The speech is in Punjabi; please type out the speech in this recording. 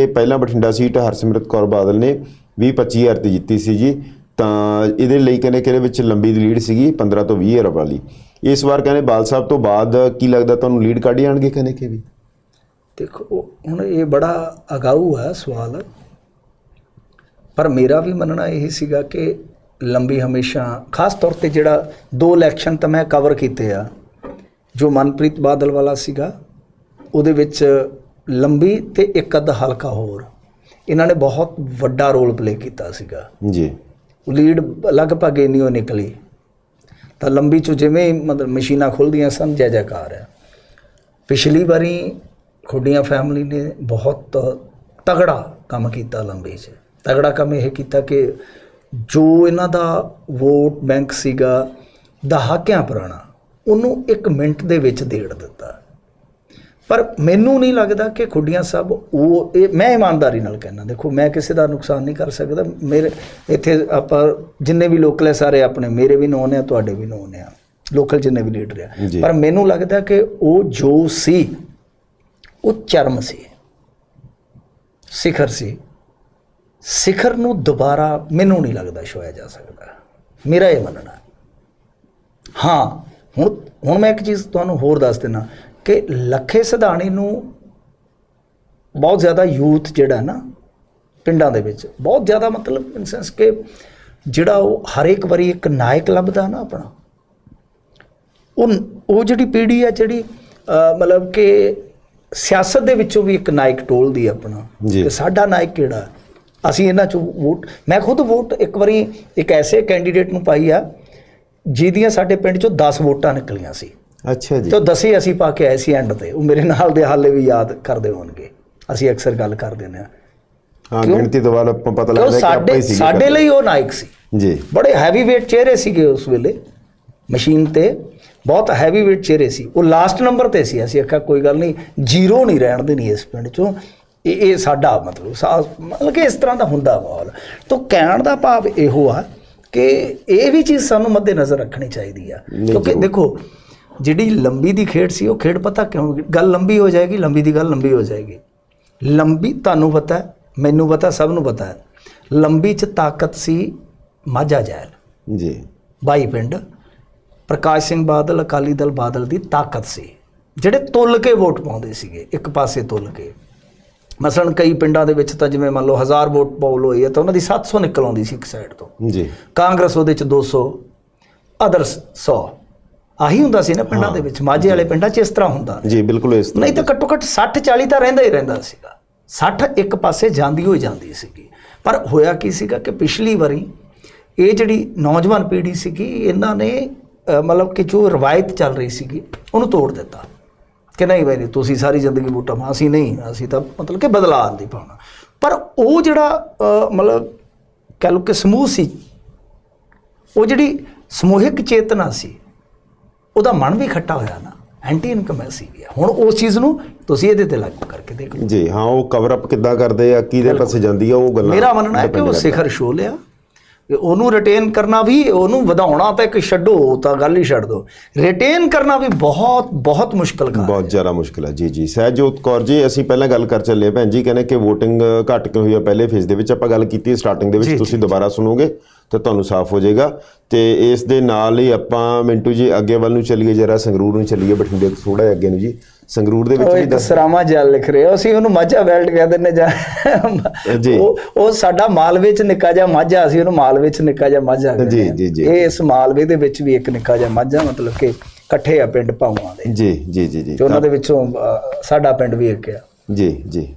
ਇਹ ਪਹਿਲਾਂ ਬਠਿੰਡਾ ਸੀਟ ਹਰਸਿਮਰਤ ਕੌਰ ਬਾਦਲ ਨੇ 20 25000 ਤੇ ਜਿੱਤੀ ਸੀ ਜੀ। ਤਾਂ ਇਹਦੇ ਲਈ ਕਹਿੰਦੇ ਕਿ ਇਹਦੇ ਵਿੱਚ ਲੰਬੀ ਲੀਡ ਸੀਗੀ 15 ਤੋਂ 20000 ਵਾਲੀ। ਇਸ ਵਾਰ ਕਹਿੰਦੇ ਬਾਲ ਸਾਹਿਬ ਤੋਂ ਬਾਅਦ ਕੀ ਲੱਗਦਾ ਤੁਹਾਨੂੰ ਲੀਡ ਕੱਢ ਜਾਣਗੇ ਕਹਿੰਦੇ ਕਿ ਵੀ? ਦੇਖੋ ਹੁਣ ਇਹ ਬੜਾ ਅਗਾਊ ਹੈ ਸਵਾਲ। ਪਰ ਮੇਰਾ ਵੀ ਮੰਨਣਾ ਇਹ ਸੀਗਾ ਕਿ ਲੰਬੀ ਹਮੇਸ਼ਾ, ਖਾਸ ਤੌਰ ਤੇ ਜਿਹੜਾ ਦੋ ਇਲੈਕਸ਼ਨ ਤਾਂ ਮੈਂ ਕਵਰ ਕੀਤੇ ਆ, ਜੋ ਮਨਪ੍ਰੀਤ ਬਾਦਲ ਵਾਲਾ ਸੀਗਾ, ਉਹਦੇ ਵਿੱਚ ਲੰਬੀ ਤੇ ਇੱਕ ਅੱਧ ਹਲਕਾ ਹੋਰ। ਇਹਨਾਂ ਨੇ ਬਹੁਤ ਵੱਡਾ ਰੋਲ ਪਲੇ ਕੀਤਾ ਸੀਗਾ। ਜੀ। ਲੀਡ ਲਗਭਗ ਇੰਨੀ ਉਹ ਨਿਕਲੀ। ਤਾਂ ਲੰਬੀ ਚ ਜਿਵੇਂ ਮਤਲਬ ਮਸ਼ੀਨਾਂ ਖੁੱਲਦੀਆਂ ਸਨ ਜੈ ਜੈਕਾਰ ਹੈ। ਪਿਛਲੀ ਵਾਰੀ ਖੁੱਡੀਆਂ ਫੈਮਿਲੀ ਨੇ ਬਹੁਤ ਤਗੜਾ ਕੰਮ ਕੀਤਾ ਲੰਬੀ 'ਚ। ਤਗੜਾ ਕੰਮ ਇਹ ਕੀਤਾ ਕਿ ਜੋ ਇਹਨਾਂ ਦਾ ਵੋਟ ਬੈਂਕ ਸੀਗਾ ਦਹਾਕਿਆਂ ਪੁਰਾਣਾ ਉਹਨੂੰ ਇੱਕ ਮਿੰਟ ਦੇ ਵਿੱਚ ਦੇੜ ਦਿੱਤਾ। ਪਰ ਮੈਨੂੰ ਨਹੀਂ ਲੱਗਦਾ ਕਿ ਖੁੱਡੀਆਂ ਸਾਹਿਬ ਉਹ ਇਹ ਮੈਂ ਇਮਾਨਦਾਰੀ ਨਾਲ ਕਹਿਣਾ ਦੇਖੋ ਮੈਂ ਕਿਸੇ ਦਾ ਨੁਕਸਾਨ ਨਹੀਂ ਕਰ ਸਕਦਾ ਮੇਰੇ ਇੱਥੇ ਆਪਾਂ ਜਿੰਨੇ ਵੀ ਲੋਕਲ ਹੈ ਸਾਰੇ ਆਪਣੇ ਮੇਰੇ ਵੀ ਨੋਨ ਆ ਤੁਹਾਡੇ ਵੀ ਨੋਨ ਆ ਲੋਕਲ ਜਿੰਨੇ ਵੀ ਲੀਡਰ ਆ। ਪਰ ਮੈਨੂੰ ਲੱਗਦਾ ਕਿ ਉਹ ਜੋ ਸੀ ਉਹ ਚਰਮ ਸੀ ਸਿਖਰ ਸੀ ਸਿਖਰ ਨੂੰ ਦੁਬਾਰਾ ਮੈਨੂੰ ਨਹੀਂ ਲੱਗਦਾ ਛੋਇਆ ਜਾ ਸਕਦਾ ਮੇਰਾ ਇਹ ਮੰਨਣਾ ਹੈ। ਹਾਂ ਹੁਣ ਹੁਣ ਮੈਂ ਇੱਕ ਚੀਜ਼ ਤੁਹਾਨੂੰ ਹੋਰ ਦੱਸ ਦਿੰਦਾ ਕਿ ਲੱਖੇ ਸਿਧਾਣੀ ਨੂੰ ਬਹੁਤ ਜ਼ਿਆਦਾ ਯੂਥ ਜਿਹੜਾ ਨਾ ਪਿੰਡਾਂ ਦੇ ਵਿੱਚ ਬਹੁਤ ਜ਼ਿਆਦਾ ਮਤਲਬ ਇਨ ਸੈਂਸ ਕਿ ਜਿਹੜਾ ਉਹ ਹਰ ਇੱਕ ਵਾਰੀ ਇੱਕ ਨਾਇਕ ਲੱਭਦਾ ਨਾ ਆਪਣਾ। ਉਹ ਉਹ ਜਿਹੜੀ ਪੀੜ੍ਹੀ ਹੈ ਜਿਹੜੀ ਮਤਲਬ ਕਿ ਸਿਆਸਤ ਦੇ ਵਿੱਚੋਂ ਵੀ ਇੱਕ ਨਾਇਕ ਟੋਲਦੀ ਆਪਣਾ। ਕਿ ਸਾਡਾ ਨਾਇਕ ਕਿਹੜਾ ਅਸੀਂ ਇਹਨਾਂ ਚੋਂ ਵੋਟ ਮੈਂ ਖੁਦ ਵੋਟ ਇੱਕ ਵਾਰੀ ਇੱਕ ਐਸੇ ਕੈਂਡੀਡੇਟ ਨੂੰ ਪਾਈ ਆ ਜਿਹਦੀਆਂ ਸਾਡੇ ਪਿੰਡ ਚੋਂ 10 ਵੋਟਾਂ ਨਿਕਲੀਆਂ ਸੀ। ਅੱਛਾ ਜੀ। ਤੇ ਦਸੇ ਅਸੀਂ ਪਾ ਕੇ ਆਏ ਸੀ ਐਂਡ ਤੇ। ਉਹ ਮੇਰੇ ਨਾਲ ਦੇ ਹਾਲੇ ਵੀ ਯਾਦ ਕਰਦੇ ਹੋਣਗੇ। ਅਸੀਂ ਅਕਸਰ ਗੱਲ ਕਰਦੇ ਨੇ ਹਾਂ? ਗਿਣਤੀ ਤੋਂ ਬਾਅਦ ਆਪਾਂ ਪਤਾ ਲੱਗਦਾ ਕਿ ਆਪਾਂ ਹੀ ਸੀਗੇ ਸਾਡੇ ਲਈ ਉਹ ਨਾਇਕ ਸੀ। ਜੀ। ਬੜੇ ਹੈਵੀ weight ਚਿਹਰੇ ਸੀਗੇ ਉਸ ਵੇਲੇ। ਮਸ਼ੀਨ ਤੇ ਬਹੁਤ ਹੈਵੀ weight ਚਿਹਰੇ ਸੀ। ਉਹ ਲਾਸਟ ਨੰਬਰ ਤੇ ਸੀ। ਅਸੀਂ ਆਖਿਆ ਕੋਈ ਗੱਲ ਨਹੀਂ ਜ਼ੀਰੋ ਨਹੀਂ ਰਹਿਣ ਦੇਣੀ ਇਸ ਪਿੰਡ ਚੋਂ। ਇਹ ਇਹ ਸਾਡਾ ਮਤਲਬ ਸਾ- ਮਤਲਬ ਕਿ ਇਸ ਤਰ੍ਹਾਂ ਦਾ ਹੁੰਦਾ ਮਾਹੌਲ। ਤਾਂ ਕਹਿਣ ਦਾ ਭਾਵ ਇਹੋ ਆ ਕਿ ਇਹ ਵੀ ਚੀਜ਼ ਸਾਨੂੰ ਮੱਦੇ ਨਜ਼ਰ ਰੱਖਣੀ ਚਾਹੀਦੀ ਆ। ਕਿਉਂਕਿ ਦੇਖੋ ਜਿਹੜੀ ਲੰਬੀ ਦੀ ਖੇਡ ਸੀ ਉਹ ਖੇਡ ਪਤਾ ਕਿਉਂ? ਗੱਲ ਲੰਬੀ ਹੋ ਜਾਏਗੀ ਲੰਬੀ ਦੀ ਗੱਲ ਲੰਬੀ ਹੋ ਜਾਏਗੀ। ਲੰਬੀ ਤੁਹਾਨੂੰ ਪਤਾ ਮੈਨੂੰ ਪਤਾ ਸਭ ਨੂੰ ਪਤਾ ਹੈ ਲੰਬੀ ਚ ਤਾਕਤ ਸੀ ਮਾਝਾ ਜੈਲ। ਜੀ। ਬਾਈ ਪਿੰਡ ਪ੍ਰਕਾਸ਼ ਸਿੰਘ ਬਾਦਲ ਅਕਾਲੀ ਦਲ ਬਾਦਲ ਦੀ ਤਾਕਤ ਸੀ। ਜਿਹੜੇ ਤੁੱਲ ਕੇ ਵੋਟ ਪਾਉਂਦੇ ਸੀਗੇ ਇੱਕ ਪਾਸੇ ਤੁੱਲ ਕੇ। ਮਸਲਨ ਕਈ ਪਿੰਡਾਂ ਦੇ ਵਿੱਚ ਤਾਂ ਜਿਵੇਂ ਮੰਨ ਲਓ 1000 ਵੋਟ ਪੋਲ ਹੋਈ ਹੈ ਤਾਂ ਉਹਨਾਂ ਦੀ 700 ਨਿਕਲ ਆਉਂਦੀ ਸੀ ਇੱਕ ਸਾਈਡ ਤੋਂ। ਜੀ। ਕਾਂਗਰਸ ਉਹਦੇ ਚ 200 ਅਦਰਸ 100 ਆਹੀ ਹੁੰਦਾ ਸੀ ਨਾ ਪਿੰਡਾਂ ਦੇ ਵਿੱਚ ਮਾਝੇ ਵਾਲੇ ਪਿੰਡਾਂ 'ਚ ਇਸ ਤਰ੍ਹਾਂ ਹੁੰਦਾ। ਜੀ ਬਿਲਕੁਲ ਇਸ ਤਰ੍ਹਾਂ ਨਹੀਂ ਤਾਂ ਘੱਟੋ ਘੱਟ 60 40 ਤਾਂ ਰਹਿੰਦਾ ਹੀ ਰਹਿੰਦਾ ਸੀਗਾ। 60 ਇੱਕ ਪਾਸੇ ਜਾਂਦੀ ਹੋਈ ਜਾਂਦੀ ਸੀਗੀ। ਪਰ ਹੋਇਆ ਕੀ ਸੀਗਾ ਕਿ ਪਿਛਲੀ ਵਾਰੀ ਇਹ ਜਿਹੜੀ ਨੌਜਵਾਨ ਪੀੜ੍ਹੀ ਸੀਗੀ ਇਹਨਾਂ ਨੇ ਮਤਲਬ ਕਿ ਜੋ ਰਵਾਇਤ ਚੱਲ ਰਹੀ ਸੀਗੀ ਉਹਨੂੰ ਤੋੜ ਦਿੱਤਾ। ਕਿ ਨਹੀਂ ਬਈ ਤੁਸੀਂ ਸਾਰੀ ਜ਼ਿੰਦਗੀ ਵੋਟਾਂ ਪਾ ਅਸੀਂ ਨਹੀਂ ਅਸੀਂ ਤਾਂ ਮਤਲਬ ਕਿ ਬਦਲਾਅ ਦੀ ਪਾਉਣਾ। ਪਰ ਉਹ ਜਿਹੜਾ ਮਤਲਬ ਕਹਿ ਲਓ ਕਿ ਸਮੂਹ ਸੀ ਉਹ ਜਿਹੜੀ ਸਮੂਹਿਕ ਚੇਤਨਾ ਸੀ ਉਹਦਾ ਮਨ ਵੀ ਖੱਟਾ ਹੋਇਆ ਨਾ ਐਂਟੀ ਇਨਕਮੈਂਸੀ ਵੀ ਹੈ ਹੁਣ ਉਸ ਚੀਜ਼ ਨੂੰ ਤੁਸੀਂ ਇਹਦੇ ਤੇ ਲਾਗੂ ਕਰਕੇ ਦੇਖ ਲਓ। ਜੀ ਹਾਂ ਉਹ ਕਵਰ ਅਪ ਕਿੱਦਾਂ ਕਰਦੇ ਆ ਕਿਹਦੇ ਪਾਸੇ ਜਾਂਦੀ ਆ ਉਹ ਗੱਲਾਂ ਮੇਰਾ ਮੰਨਣਾ ਹੈ ਕਿ ਉਹ ਸਿਖਰ ਛੋ ਲਿਆ। ਕਿ ਉਹਨੂੰ ਰਿਟੇਨ ਕਰਨਾ ਵੀ ਉਹਨੂੰ ਵਧਾਉਣਾ ਤਾਂ ਇੱਕ ਛੱਡੋ ਤਾਂ ਗੱਲ ਹੀ ਛੱਡ ਦੋ। ਰਿਟੇਨ ਕਰਨਾ ਵੀ ਬਹੁਤ ਬਹੁਤ ਮੁਸ਼ਕਲ ਕੰਮ ਬਹੁਤ ਜ਼ਿਆਦਾ ਮੁਸ਼ਕਿਲ ਹੈ। ਜੀ ਜੀ। ਸਹਿਜੋਤ ਕੌਰ ਜੀ ਅਸੀਂ ਪਹਿਲਾਂ ਗੱਲ ਕਰ ਚੱਲੇ ਭੈਣ ਜੀ ਕਹਿੰਦੇ ਕਿ VOTING ਘੱਟ ਕਿਉਂ ਹੋਈ ਆ? ਪਹਿਲੇ ਫੇਜ਼ ਦੇ ਵਿੱਚ ਆਪਾਂ ਗੱਲ ਕੀਤੀ ਸਟਾਰਟਿੰਗ ਦੇ ਵਿੱਚ। ਤੁਸੀਂ ਦੁਬਾਰਾ ਸੁਣੋਗੇ। ਤਾਂ ਤੁਹਾਨੂੰ ਸਾਫ਼ ਹੋ ਜਾਏਗਾ। ਤੇ ਇਸ ਦੇ ਨਾਲ ਹੀ ਆਪਾਂ ਮਿੰਟੂ ਜੀ ਅੱਗੇ ਵੱਲ ਨੂੰ ਚੱਲੀਏ ਜਰਾ ਸੰਗਰੂਰ ਨੂੰ ਚੱਲੀਏ ਬਠਿੰਡੇ ਤੋਂ ਥੋੜਾ ਜਿਹਾ ਅੱਗੇ ਨੂੰ ਜੀ। ਸੰਗਰੂਰ ਦੇ ਵਿੱਚ ਵੀ ਇੱਕ ਦੱਸ ਸਰਾਮਾ ਜਲ ਲਿਖ ਰਹੇ ਹੋ। ਅਸੀਂ ਉਹਨੂੰ ਮਾਝਾ ਵੈਲਡ ਕਹਿ ਦਿੰਦੇ ਜਾਂ ਜੀ। ਉਹ ਉਹ ਸਾਡਾ ਮਾਲਵੇ ਚ ਨਿੱਕਾ ਜਿਹਾ ਮਾਝਾ ਅਸੀਂ ਉਹਨੂੰ ਮਾਲਵੇ ਚ ਨਿੱਕਾ ਜਿਹਾ ਮਾਝਾ ਕਹਿੰਦੇ ਜੀ। ਜੀ, ਜੀ। ਇਹ ਇਸ ਮਾਲਵੇ ਦੇ ਵਿੱਚ ਵੀ ਇੱਕ ਨਿੱਕਾ ਜਿਹਾ ਮਾਝਾ ਮਤਲਬ ਕਿ ਇਕੱਠੇ ਆ ਪਿੰਡ ਦੇ। ਜੀ ਜੀ ਜੀ ਜੀ। ਤੇ ਉਹਨਾਂ ਦੇ ਵਿੱਚੋਂ ਸਾਡਾ ਪਿੰਡ ਵੀ ਇੱਕ ਆ। ਜੀ ਜੀ।